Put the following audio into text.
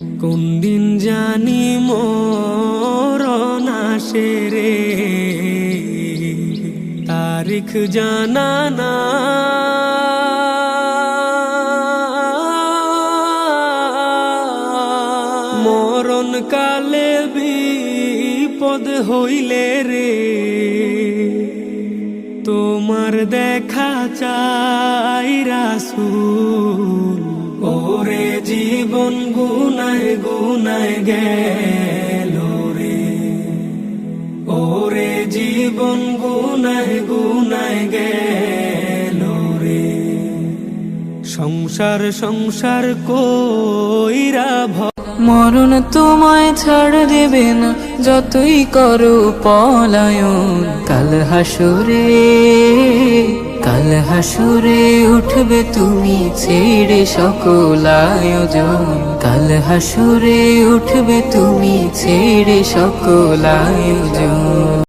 কোন দিন জানি মরণ আসে রে? তারিখ জানা না। মরণ কালে বিপদ হইলে রে। তোমার দেখা চাই রাসুল। জীবন গুনায় গুনায় গেল রে। ওরে জীবন গুনায় গুনায় গেল রে। সংসার সংসার কইরা মরণ তোমায় ছাড় দেবে না, যতই করো পলায়ন, কাল হাসুরে হাসুরে উঠবে তুমি ছেড়ে সকল আয়োজন। কাল হাসুরে উঠবে তুমি ছেড়ে সকল আয়োজন।